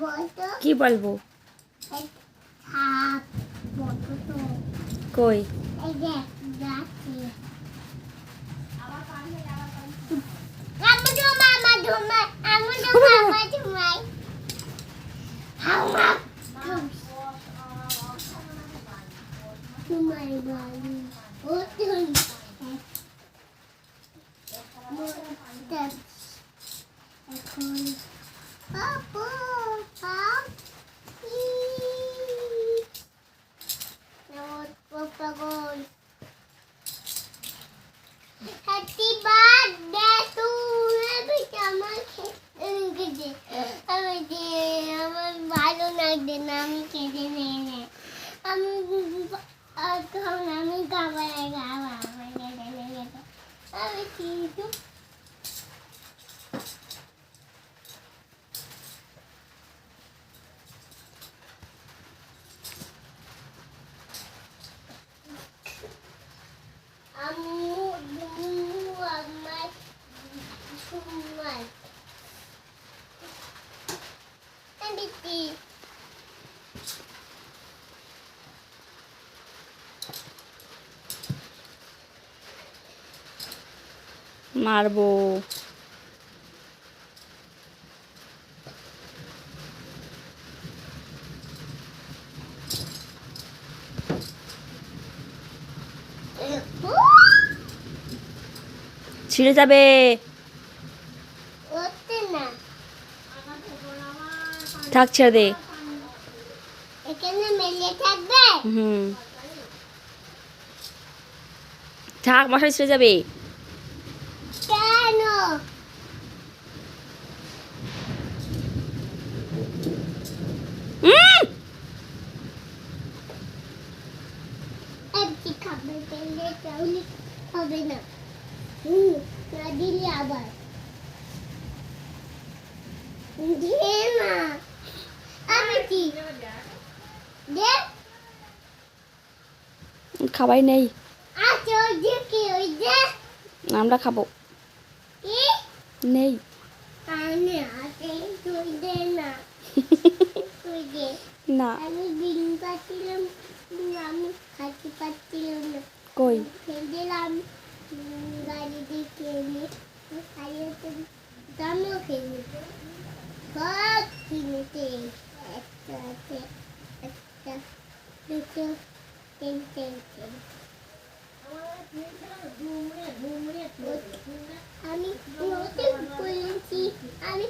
বলতো কি বলবো এই সাপ বলতো তো কই এই happy birthday to আমার ভালো লাগছে না আমি খেতে নেই না আমি আমি খাবার নেই আমি কিন্তু মারবো। ছিঁড়ে যাবে ওতে না থাক ছেড়ে দে। থাকবে? হুম। থাক মশাই ছিঁড়ে যাবে। হবে না। হুম না দিলে আবার না আমি কি দে খাবাই নেই। আচ্ছা আমরা খাব। নেই। না। কই? খেলছিলাম গাড়ি আমি নতুন করেছি আমি